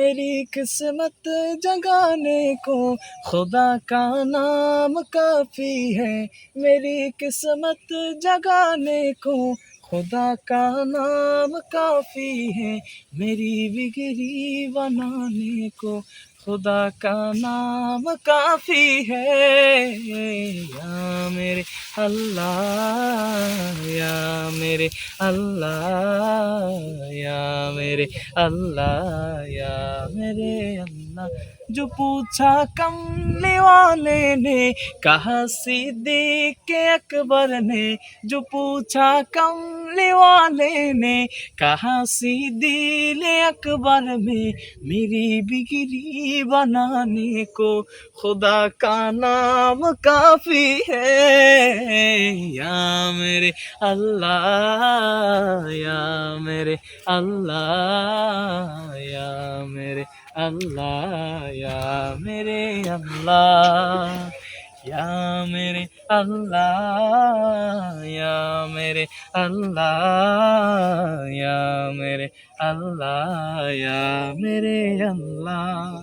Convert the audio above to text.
मेरी किस्मत जगाने को, खुदा का नाम काफ़ी है। मेरी किस्मत जगाने को, खुदा का नाम काफ़ी है। मेरी बिगड़ी बनाने को, खुदा का नाम काफ़ी है। या मेरे अल्लाह, या मेरे अल्लाह। मेरे अल्लाह, या मेरे अल्लाह। जो पूछा कमले वाले ने, कहा सीधे के अकबर ने, जो पूछा कमले वाले ने कहा सिद्दीक अकबर में मेरी बिगड़ी बनाने को खुदा का नाम काफ़ी है या मेरे अल्लाह या मेरे अल्लाह या मेरे अल्लाह या मेरे अल्लाह या মেরে আল্লাহ মেরে আল্লাহ মেরে আল্লাহ মেরে আল্লাহ